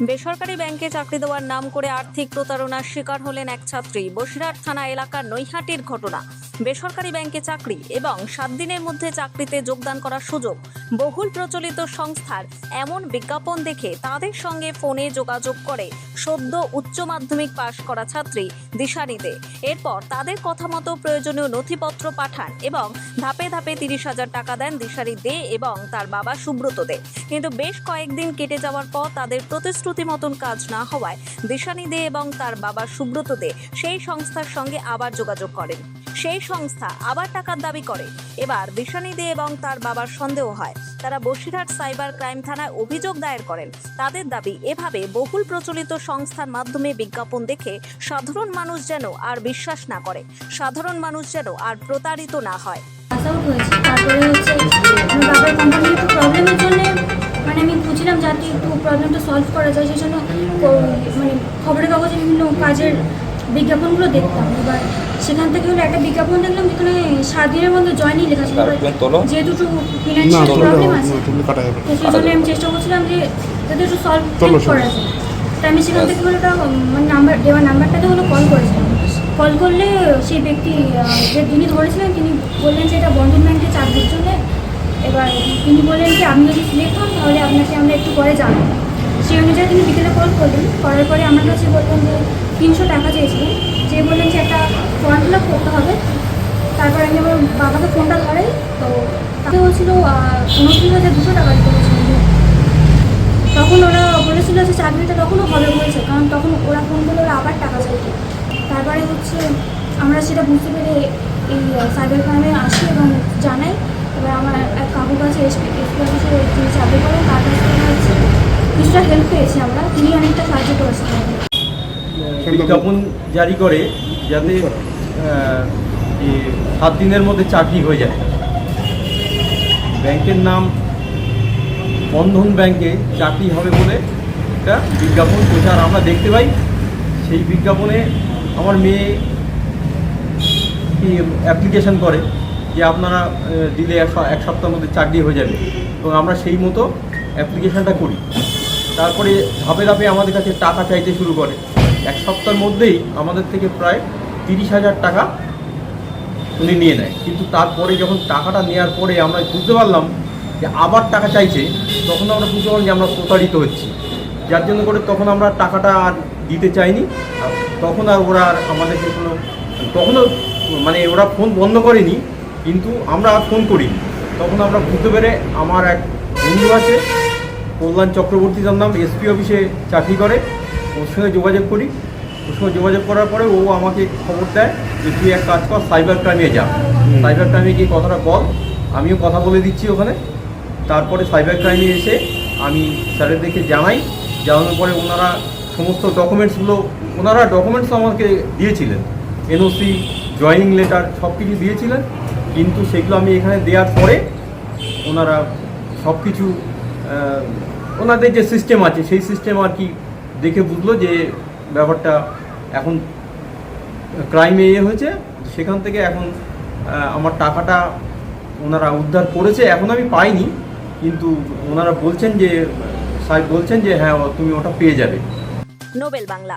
বেসরকারি ব্যাংকে চাকরি দেওয়ার নাম করে আর্থিক প্রতারণার শিকার হলেন এক ছাত্রী। বসিরহাট থানা এলাকার নৈহাটির ঘটনা। বেসরকারি ব্যাংকে চাকরি এবং সাত দিনের মধ্যে চাকরিতে যোগদান করার সুযোগ। বহুল প্রচলিত সংস্থার এমন বিজ্ঞাপন দেখে তাদের সঙ্গে ফোনে যোগাযোগ করে সদ্য উচ্চ মাধ্যমিক পাশ করা ছাত্রী দিশারিতে এরপর তাদের কথা মতো প্রয়োজনীয় নথিপত্র পাঠান এবং ধাপে ধাপে তিরিশ হাজার টাকা দেন দিশারি দে এবং তার বাবা সুব্রত দে। কিন্তু বেশ কয়েকদিন কেটে যাওয়ার পর তাদের প্রতিশ্রুতি মতন কাজ না হওয়ায় দিশানি দে এবং তার বাবা সুব্রত দে সেই সংস্থার সঙ্গে আবার যোগাযোগ করেন। সেই সংস্থা আবার টাকার দাবি করে। এবার দিশানি দে এবং তার বাবার সন্দেহ হয়। তারা বসিরহাট সাইবার ক্রাইম থানায় অভিযোগ দায়ের করেন। তাদের দাবি, এভাবে বহুল প্রচলিত সংস্থার মাধ্যমে বিজ্ঞাপন দেখে সাধারণ মানুষ যেন আর বিশ্বাস না করে। সাধারণ মানুষ যেন আর প্রতারিত না হয়। তারপরে হচ্ছে বাবার কোম্পানির প্রবলেমের জন্য মানে আমি বুঝলাম যাতে একটু প্রবলেমটা সলভ করা যায় সেই জন্য মানে খবরের কাগজে বিভিন্ন কাজের বিজ্ঞাপনগুলো দেখতাম। এবার সেখান থেকে হলো একটা বিজ্ঞাপন দেখলাম যেখানে সাত দিনের মধ্যে জয়নি লেখা ছিল। এবার তোলো। যেহেতু ফিনান্সিয়াল প্রবলেম আছে। তো সেই জন্য আমি চেষ্টা করছিলাম যে যাতে একটু সলভ করা যায়। তাই আমি সেখান থেকে হলো ওটা মানে নাম্বার দেওয়া নাম্বারটাতে হলো কল করেছিলাম। কল করলে সেই ব্যক্তি যে তিনি ধরেছিলেন তিনি বললেন যে এটা বন্ধন ব্যাংকে চাকরির জন্য এবার তিনি বললেন যে আপনি যদি সিলেক্ট হন তাহলে আপনাকে আমরা একটু পরে জানাব। সেই অনুযায়ী তিনি বিকেলে কল করলেন। করার পরে আমার কাছে বললেন যে, তিনশো টাকা চেয়েছিলেন। যে বললেন যে, একটা ফর্ম ফিল আপ করতে হবে। তারপর আমি আমার বাবাকে ফোনটা ধরাই। তো তাকে বলছিল উনত্রিশ হাজার দুশো টাকা দিতে বলছিল। তখন ওরা বলেছিল যে, চাকরিটা তখনও হবে বলছে কারণ তখন ওরা ফোন করলে ওরা আবার টাকা চাইতো। তারপরে হচ্ছে আমরা সেটা বুঝতে পেরে এই সাইবার ক্রাইমে আসি এবং জানাই এবার আমার এক কাকুর কাছে এসপি এসপি অফিসে যিনি চাকরি করেন তার কাছ থেকে হচ্ছে কিছুটা হেল্প পেয়েছি আমরা। তিনি অনেকটা সাহায্য করেছেন বিজ্ঞাপন জারি করে যাতে সাত দিনের মধ্যে চাকরি হয়ে যায়। ব্যাংকের নাম বন্ধন ব্যাংকে চাকরি হবে বলে একটা বিজ্ঞাপন প্রচার আমরা দেখতে পাই। সেই বিজ্ঞাপনে আমার মেয়ে অ্যাপ্লিকেশন করে। যে আপনারা দিলে এক সপ্তাহের মধ্যে চাকরি হয়ে যাবে। এবং আমরা সেই মতো অ্যাপ্লিকেশনটা করি। তারপরে ধাপে ধাপে আমাদের কাছে টাকা চাইতে শুরু করে। এক সপ্তাহের মধ্যেই আমাদের থেকে প্রায় তিরিশ হাজার টাকা উনি নিয়ে নেয়। কিন্তু তারপরে যখন টাকাটা নেওয়ার পরে আমরা বুঝতে পারলাম যে আবার টাকা চাইছে, তখন আমরা বুঝতে পারলাম যে আমরা প্রতারিত হচ্ছি। যার জন্য করে তখন আমরা টাকাটা আর দিতে চাইনি। তখন আর ওরা আর আমাদেরকে কোনো, তখনও মানে ওরা ফোন বন্ধ করেনি। কিন্তু আমরা আর ফোন করি তখন আমরা বুঝতে পেরে আমার এক বন্ধু আছে কল্যাণ চক্রবর্তী তার নাম এসপি অফিসে চাকরি করে ওর সঙ্গে যোগাযোগ করি। ওর সঙ্গে যোগাযোগ করার পরে ও আমাকে খবর দেয় যে তুই এক কাজ কর সাইবার ক্রাইমে যা। সাইবার ক্রাইমে গিয়ে কথাটা বল আমিও কথা বলে দিচ্ছি ওখানে। তারপরে সাইবার ক্রাইমে এসে আমি স্যারেদেরকে জানাই। জানানোর পরে ওনারা সমস্ত ডকুমেন্টসগুলো ওনারা ডকুমেন্টস আমাকে দিয়েছিলেন। এনওসি জয়েনিং লেটার সব কিছু দিয়েছিলেন। কিন্তু সেগুলো আমি এখানে দেওয়ার পরে ওনারা সব কিছু ওনাদের যে সিস্টেম আছে, সেই সিস্টেম আর কি দেখে বুঝলো যে ব্যাপারটা এখন ক্রাইমে ইয়ে হয়েছে। সেখান থেকে এখন আমার টাকাটা ওনারা উদ্ধার করেছে। এখন আমি পাইনি, কিন্তু ওনারা বলছেন যে, সাহেব বলছেন যে হ্যাঁ তুমি ওটা পেয়ে যাবে। নোবেল বাংলা।